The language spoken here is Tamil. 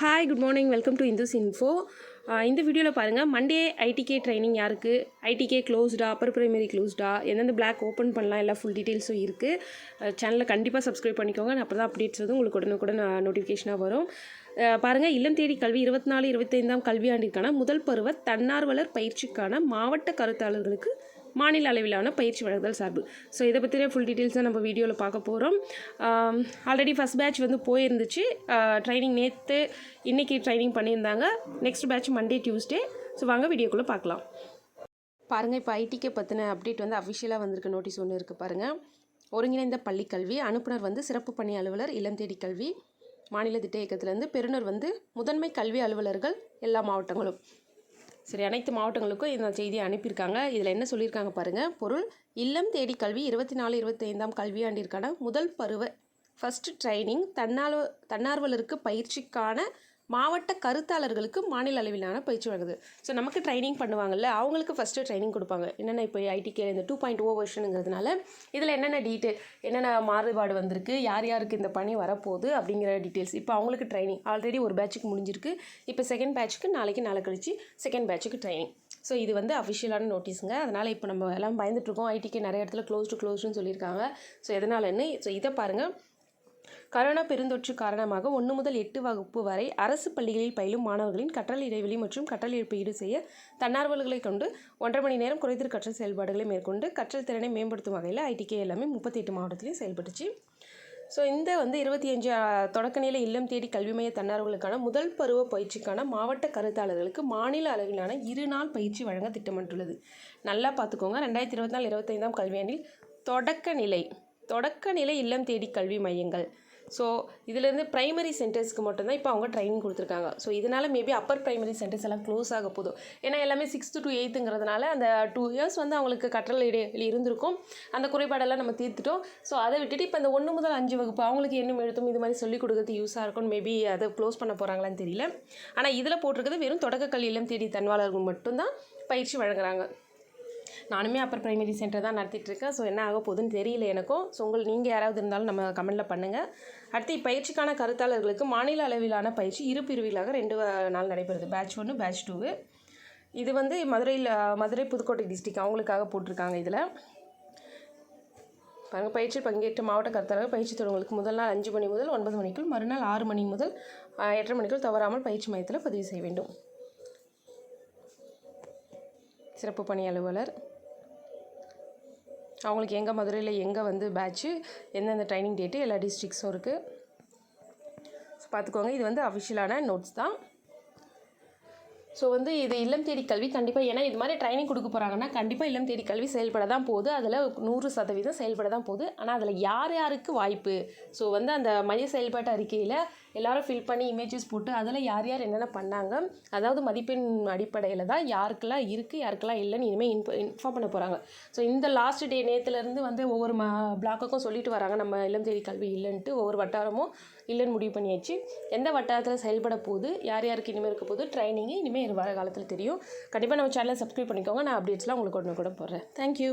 Hi good morning welcome to Indus info இந்த வீடியோவில் பாருங்கள் மண்டே ஐடிகே ட்ரைனிங் யாருக்கு? ஐடிகே க்ளோஸ்டா அப்பர் ப்ரைமரி க்ளோஸ்டா எந்தெந்த பிளாக் ஓப்பன் பண்ணலாம் எல்லா ஃபுல் டீட்டெயில்ஸும் இருக்குது சேனலில் கண்டிப்பாக சப்ஸ்கிரைப் பண்ணிக்கோங்க. அப்போ தான் அப்டேட்ஸ் வந்து உங்களுக்கு உடனுக்குடன் uh, நோட்டிஃபிகேஷனாக வரும். Uh, பாருங்கள் இல்லம் தேடி கல்வி இருபத்தி நாலு இருபத்தைந்தாம் கல்வியாண்டிற்கான முதல் பருவ தன்னார்வலர் பயிற்சிக்கான மாவட்ட கருத்தாளர்களுக்கு மாநில அளவிலான பயிற்சி வழங்குதல் சார்பு. ஸோ இதை பற்றின ஃபுல் டீட்டெயில்ஸாக நம்ம வீடியோவில் பார்க்க போகிறோம் ஆல்ரெடி ஃபஸ்ட் பேட்ச் வந்து போயிருந்துச்சு. ட்ரைனிங் நேற்று இன்றைக்கி ட்ரைனிங் பண்ணியிருந்தாங்க. Next batch Monday Tuesday so வாங்க வீடியோக்குள்ளே பார்க்கலாம். பாருங்கள் இப்போ ஐடிக்கு பற்றின அப்டேட் வந்து அஃபிஷியலாக வந்திருக்கு. நோட்டீஸ் ஒன்று இருக்குது பாருங்கள் ஒருங்கிணைந்த பள்ளிக் கல்வி அனுப்புனர் வந்து சிறப்பு பணி அலுவலர் இளம் தேடி கல்வி மாநில திட்ட இயக்கத்திலேருந்து பெறுநர் வந்து முதன்மை கல்வி அலுவலர்கள் எல்லா மாவட்டங்களும். சரி அனைத்து மாவட்டங்களுக்கும் இந்த செய்தியை அனுப்பியிருக்காங்க. இதில் என்ன சொல்லியிருக்காங்க பாருங்கள் பொருள் இல்லம் தேடி கல்வி இருபத்தி நாலு இருபத்தைந்தாம் கல்வியாண்டிற்கான முதல் பருவ ஃபஸ்ட்டு ட்ரைனிங் தன்னார்வ தன்னார்வலருக்கு பயிற்சிக்கான மாவட்ட கருத்தாளர்களுக்கு மாநில அளவிலான பயிற்சி வழங்குது. ஸோ நமக்கு ட்ரைனிங் பண்ணுவாங்கல்ல அவங்களுக்கு ஃபஸ்ட்டு ட்ரைனிங் கொடுப்பாங்க. என்னென்ன இப்போ ஐடிகே இந்த டூ பாயிண்ட் ஓ வெர்ஷனுங்கிறதுனால இதில் என்னென்ன டீட்டெயில் என்னென்ன மாறுபாடு வந்திருக்கு யார் யாருக்கு இந்த பணி வரப்போகுது அப்படிங்கிற டீட்டெயில்ஸ் இப்போ அவங்களுக்கு ட்ரைனிங் ஆல்ரெடி ஒரு பேட்சுக்கு முடிஞ்சிருக்கு. இப்போ செகண்ட் பேட்சுக்கு நாளைக்கு நாளை கழிச்சு செகண்ட் பேட்சுக்கு ட்ரைனிங் ஸோ இது வந்து அஃபிஷியலான நோட்டீஸுங்க அதனால் இப்போ நம்ம எல்லாம் பயந்துட்டுருக்கோம் ஐடிக்கு நிறைய இடத்துல க்ளோஸ் டு க்ளோஸ்னு சொல்லியிருக்காங்க. ஸோ எதனாலன்னு ஸோ இதை பாருங்கள் கரோனா பெருந்தொற்று காரணமாக ஒன்று முதல் எட்டு வகுப்பு வரை அரசு பள்ளிகளில் பயிலும் மாணவர்களின் கற்றல் இடைவெளி மற்றும் கற்றல் இழப்பு ஈடு செய்ய தன்னார்வலர்களை கொண்டு ஒன்றரை மணி நேரம் குறைதீர் கற்றல் செயல்பாடுகளை மேற்கொண்டு கற்றல் திறனை மேம்படுத்தும் வகையில் ஐடிகே எல்லாமே முப்பத்தி எட்டு மாவட்டத்திலையும் செயல்பட்டுச்சு. ஸோ இந்த வந்து இருபத்தி அஞ்சு தொடக்கநிலை இல்லம் தேடி கல்வி மைய தன்னார்வலுக்கான முதல் பருவ பயிற்சிக்கான மாவட்ட கருத்தாளர்களுக்கு மாநில அளவிலான இரு நாள் பயிற்சி வழங்க திட்டமிட்டுள்ளது. நல்லா பார்த்துக்கோங்க. ரெண்டாயிரத்தி இருபத்தி நாலு இருபத்தைந்தாம் கல்வியாண்டில் தொடக்க நிலை தொடக்க நிலை இல்லம் தேடி கல்வி மையங்கள். ஸோ இதிலேருந்து ப்ரைமரி சென்டர்ஸ்க்கு மட்டும்தான் இப்போ அவங்க ட்ரைனிங் கொடுத்துருக்காங்க. ஸோ இதனால் மேபி அப்பர் ப்ரைமரி சென்டர்ஸ் எல்லாம் க்ளோஸ் ஆக போதும். ஏன்னா எல்லாமே சிக்ஸ்த்து டு எயித்துங்கிறதுனால அந்த டூ இயர்ஸ் வந்து அவங்களுக்கு கற்றல் இடையில் இருந்திருக்கும். அந்த குறைபாடெல்லாம் நம்ம தீர்த்துட்டோம். ஸோ அதை விட்டுட்டு இப்போ இந்த ஒன்று முதல் அஞ்சு வகுப்பு அவங்களுக்கு என்ன எழுத்தும் இது மாதிரி சொல்லிக் கொடுக்கறது யூஸாக இருக்கும்னு மேபி அதை க்ளோஸ் பண்ண போகிறாங்களான்னு தெரியல. ஆனால் இதில் போட்டிருக்கிறது வெறும் தொடக்க கல்வியிலும் தேடி தன்வாளர்கள் மட்டும்தான் பயிற்சி வழங்குறாங்க. நானுமே அப்பர் ப்ரைமரி சென்டர் தான் நடத்திட்டுருக்கேன். ஸோ என்ன ஆக போகுதுன்னு தெரியல எனக்கும். ஸோ உங்கள் நீங்கள் யாராவது இருந்தாலும் நம்ம கமெண்டில் பண்ணுங்கள் அடுத்து இப்பயிற்சிக்கான கருத்தாளர்களுக்கு மாநில அளவிலான பயிற்சி இரு பிரிவுகளாக ரெண்டு நாள் நடைபெறுது. பேட்ச் ஒன்று பேட்ச் டூவு இது வந்து மதுரையில் மதுரை புதுக்கோட்டை டிஸ்ட்ரிக் அவங்களுக்காக போட்டிருக்காங்க இதில். பாருங்கள் பயிற்சி பங்கேற்ற மாவட்ட கருத்தாளர்கள் பயிற்சி தொடங்களுக்கு முதல் நாள் அஞ்சு மணி முதல் ஒன்பது மணிக்குள் மறுநாள் ஆறு மணி முதல் எட்டரை மணிக்குள் தவறாமல் பயிற்சி மையத்தில் பதிவு செய்ய வேண்டும். சிறப்பு பணி அலுவலர். அவங்களுக்கு எங்கே மதுரையில் எங்கே வந்து பேட்ச்சு எந்தெந்த ட்ரைனிங் டேட்டு எல்லா டிஸ்ட்ரிக்ஸும் இருக்குது பார்த்துக்கோங்க இது வந்து அஃபிஷியலான நோட்ஸ் தான். ஸோ வந்து இது இல்லம் தேடி கல்வி கண்டிப்பாக ஏன்னா இது மாதிரி ட்ரைனிங் கொடுக்க போகிறாங்கன்னா கண்டிப்பாக இல்லம் தேடி கல்வி செயல்பட தான் போகுது. அதில் நூறு சதவீதம் செயல்பட தான் போகுது. ஆனால் அதில் யார் யாருக்கு வாய்ப்பு? ஸோ வந்து அந்த மைய செயல்பாட்டு அறிக்கையில் எல்லாரும் ஃபில் பண்ணி இமேஜஸ் போட்டு அதில் யார் யார் என்னென்ன பண்ணாங்க அதாவது மதிப்பெண் அடிப்படையில் தான் யாருக்கெல்லாம் இருக்குது யாருக்கெல்லாம் இல்லைன்னு இனிமேல் இன்ஃபோ இன்ஃபார்ம் பண்ண போகிறாங்க ஸோ இந்த லாஸ்ட் டே நேற்றுலேருந்து வந்து ஒவ்வொரு ம பிளாக்குக்கும் சொல்லிட்டு வராங்க நம்ம இல்லம் தேடி கல்வி இல்லைன்ட்டு ஒவ்வொரு வட்டாரமும் இல்லைன்னு முடிவு பண்ணியாச்சு. எந்த வட்டாரத்தில் செயல்பட போகுது யார் யாருக்கு இனிமேல் இருக்க போகுது ட்ரைனிங்கு இனிமேல் வர காலத்தில் தெரியும். கண்டிப்பாக நம்ம சேனலை சப்ஸ்கிரைப் பண்ணிக்கோங்க நான் அப்டேட்ஸ்லாம் உங்களுக்கு ஒன்று கூட போடுறேன் தேங்க்யூ